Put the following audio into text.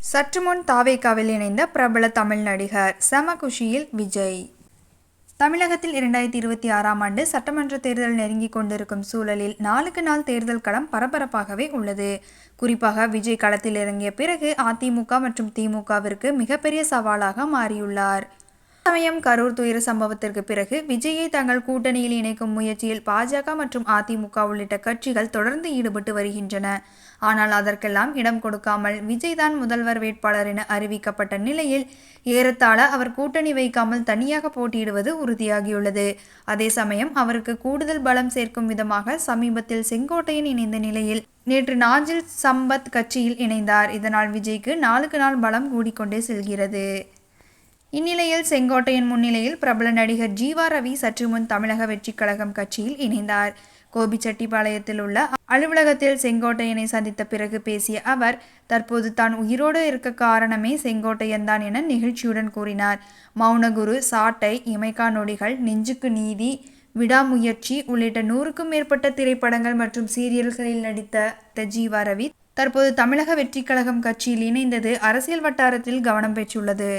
சற்று முன் தாவேகாவில் இணைந்த பிரபல தமிழ் நடிகர் செம குஷியில் விஜய். தமிழகத்தில் இரண்டாயிரத்தி இருபத்தி ஆறாம் ஆண்டு சட்டமன்ற தேர்தல் நெருங்கிக் கொண்டிருக்கும் சூழலில் நாளுக்கு நாள் தேர்தல் களம் பரபரப்பாகவே உள்ளது. குறிப்பாக விஜய் களத்தில் இறங்கிய பிறகு அதிமுக மற்றும் திமுகவிற்கு மிகப்பெரிய சவாலாக மாறியுள்ளார். சமயம் கரூர் துயர சம்பவத்திற்கு பிறகு விஜயை தங்கள் கூட்டணியில் இணைக்கும் முயற்சியில் பாஜக மற்றும் அதிமுக உள்ளிட்ட கட்சிகள் தொடர்ந்து ஈடுபட்டு வருகின்றன. ஆனால் அதற்கெல்லாம் இடம் கொடுக்காமல் விஜய் தான் முதல்வர் வேட்பாளர் என அறிவிக்கப்பட்ட நிலையில் ஏறத்தாழ அவர் கூட்டணி வைக்காமல் தனியாக போட்டியிடுவது உறுதியாகியுள்ளது. அதே சமயம் அவருக்கு கூடுதல் பலம் சேர்க்கும் விதமாக சமீபத்தில் செங்கோட்டையன் இணைந்த நிலையில் நேற்று நாஞ்சில் சம்பத் கட்சியில் இணைந்தார். இதனால் விஜய்க்கு நாளுக்கு நாள் பலம் கூடிக்கொண்டே செல்கிறது. இந்நிலையில் செங்கோட்டையின் முன்னிலையில் பிரபல நடிகர் ஜீவா ரவி சற்று முன் தமிழக வெற்றிக் கழகம் கட்சியில் இணைந்தார். கோபிச்செட்டிப்பாளையத்தில் உள்ள அலுவலகத்தில் செங்கோட்டையனை சந்தித்த பிறகு பேசிய அவர் தற்போது தான் உயிரோடு இருக்க காரணமே செங்கோட்டையன் தான் என நெகிழ்ச்சியுடன் கூறினார். மௌனகுரு சாட்டை இமைக்கா நொடிகள் நெஞ்சுக்கு நீதி விடாமுயற்சி உள்ளிட்ட நூறுக்கும் மேற்பட்ட திரைப்படங்கள் மற்றும் சீரியல்களில் நடித்த ஜீவா ரவி தற்போது தமிழக வெற்றிக் கழகம் கட்சியில் இணைந்தது அரசியல் வட்டாரத்தில் கவனம் பெற்றுள்ளது.